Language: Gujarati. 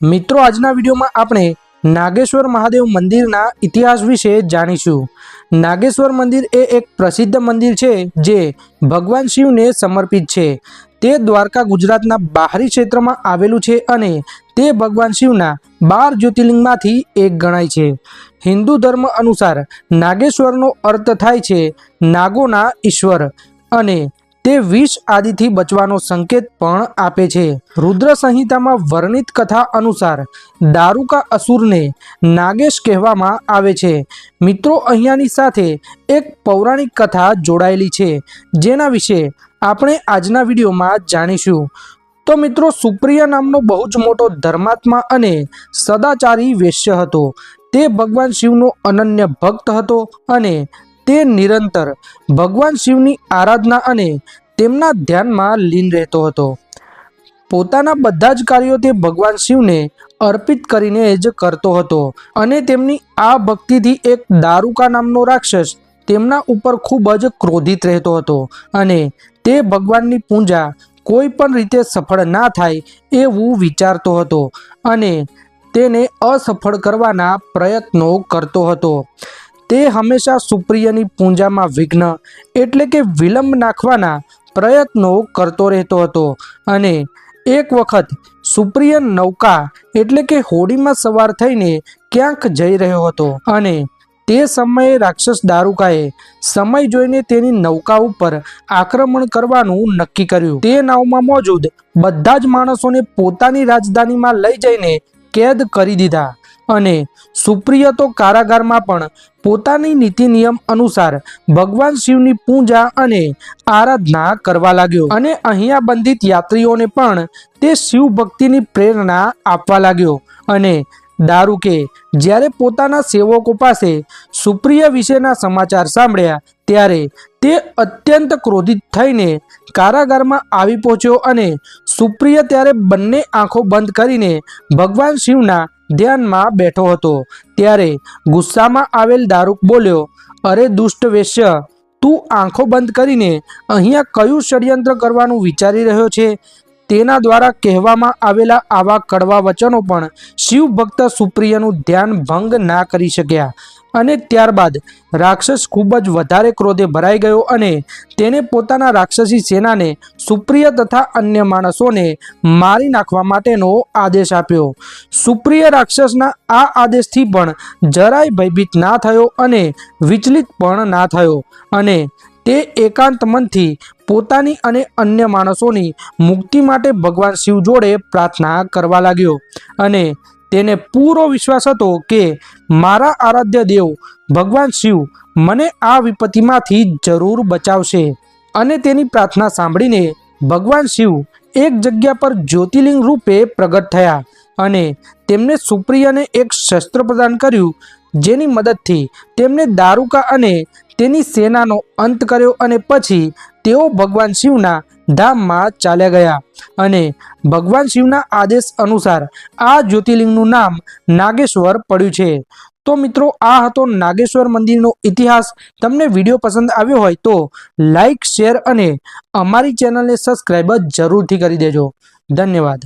મિત્રો, આજના વિડીયોમાં આપણે નાગેશ્વર મહાદેવ મંદિરના ઇતિહાસ વિશે જાણીશું. નાગેશ્વર મંદિર એ એક પ્રસિદ્ધ મંદિર છે, જે ભગવાન શિવને સમર્પિત છે. તે દ્વારકા ગુજરાતના બહારી ક્ષેત્રમાં આવેલું છે અને તે ભગવાન શિવના બાર જ્યોતિર્લિંગમાંથી એક ગણાય છે. હિન્દુ ધર્મ અનુસાર નાગેશ્વરનો અર્થ થાય છે, નાગોના ઈશ્વર અને તે વિષ આદિથી બચવાનો સંકેત પણ આપે છે. રુદ્ર સંહિતામાં વર્ણિત કથા અનુસાર દારૂકા અસુરને નાગેશ કહેવામાં આવે છે. મિત્રો અહીંયાની સાથે એક પૌરાણિક કથા જોડાયેલી છે, જેના વિશે આપણે આજના વિડીયોમાં જાણીશું. તો મિત્રો, સુપ્રિયા નામનો બહુ જ મોટો ધર્માત્મા અને સદાચારી વેશ્ય હતો. તે ભગવાન શિવનો અનન્ય ભક્ત હતો અને તે નિરંતર ભગવાન શિવની આરાધના અને તેમના ધ્યાનમાં લીન રહેતો હતો. પોતાના બધા જ કાર્યો તે ભગવાન શિવને અર્પિત કરીને જ કરતો હતો અને તેમની આ ભક્તિથી એક દારૂકા નામનો રાક્ષસ તેમના ઉપર ખૂબ જ ક્રોધિત રહેતો હતો અને તે ભગવાનની પૂજા કોઈ પણ રીતે સફળ ના થાય એવું વિચારતો હતો અને તેને અસફળ કરવાના પ્રયત્નો કરતો હતો. તે હંમેશા સુપ્રિયની પૂજામાં વિઘ્ન એટલે કે વિલંબ નાખવાના પ્રયત્નો કરતો રહેતો હતો. અને એક વખત સુપ્રિય નૌકા એટલે કે હોડીમાં સવાર થઈને ક્યાંક જઈ રહ્યો હતો. અને તે સમયે રાક્ષસ દારૂકાએ સમય જોઈને તેની નૌકા ઉપર આક્રમણ કરવાનું નક્કી કર્યું. તે નાવમાં મોજૂદ બધા જ માણસોને પોતાની રાજધાનીમાં લઈ જઈને કેદ કરી દીધા. અને સુપ્રિય તો કારાગારમાં પણ પોતાની નીતિ નિયમ અનુસાર ભગવાન શિવની પૂજા અને આરાધના કરવા લાગ્યો. અને અહીંયા બંધિત યાત્રીઓને પણ તે શિવ ભક્તિની પ્રેરણા આપવા લાગ્યો. અને દારૂકે જ્યારે પોતાના સેવકો પાસે સુપ્રિય વિશેના સમાચાર સાંભળ્યા, ત્યારે તે અત્યંત ક્રોધિત થઈને કારાગારમાં આવી પહોંચ્યો અને સુપ્રિય ત્યારે બંને આંખો બંધ કરીને ભગવાન શિવના ધ્યાનમાં બેઠો હતો. ત્યારે ગુસ્સામાં આવેલ દારૂક બોલ્યો, અરે દુષ્ટ વેશ્ય, તું આંખો બંધ કરીને અહીંયા કયું ષડયંત્ર કરવાનું વિચારી રહ્યો છે? તેના દ્વારા કહેવામાં આવેલા આવા કડવા વચનો પણ શિવ ભક્ત સુપ્રિયનું ધ્યાન ભંગ ના કરી શક્યા. અને ત્યારબાદ રાક્ષસ ખૂબ જ વધારે ક્રોધે ભરાઈ ગયો અને તેને પોતાના રાક્ષસી સેનાને સુપ્રિય તથા અન્ય માણસોને મારી નાખવા માટેનો આદેશ આપ્યો. સુપ્રિય રાક્ષસના આ આદેશથી પણ જરાય ભયભીત ના થયો અને વિચલિત પણ ના થયો અને તે એકાંત મનથી પોતાની અને અન્ય માણસોની મુક્તિ માટે ભગવાન શિવ જોડે પ્રાર્થના કરવા લાગ્યો અને તેને પૂરો વિશ્વાસ હતો કે મારા આરાધ્ય દેવ ભગવાન શિવ મને આ વિપત્તિમાંથી જરૂર બચાવશે. અને તેની પ્રાર્થના સાંભળીને ભગવાન શિવ એક જગ્યા પર જ્યોતિર્લિંગ રૂપે પ્રગટ થયા અને તેમને સુપ્રિયાને એક શસ્ત્ર પ્રદાન કર્યું, જેની મદદથી તેમને દારૂકા અને તેની સેનાનો અંત કર્યો અને પછી તેઓ ભગવાન શિવના ધામમાં ચાલ્યા ગયા અને ભગવાન શિવના આદેશ અનુસાર આ જ્યોતિર્લિંગનું નામ નાગેશ્વર પડ્યું છે. તો મિત્રો, આ હતો નાગેશ્વર મંદિરનો ઇતિહાસ. તમને વીડિયો પસંદ આવ્યો હોય તો લાઈક, શેર અને અમારી ચેનલને સબસ્ક્રાઈબ જરૂરથી કરી દેજો. ધન્યવાદ.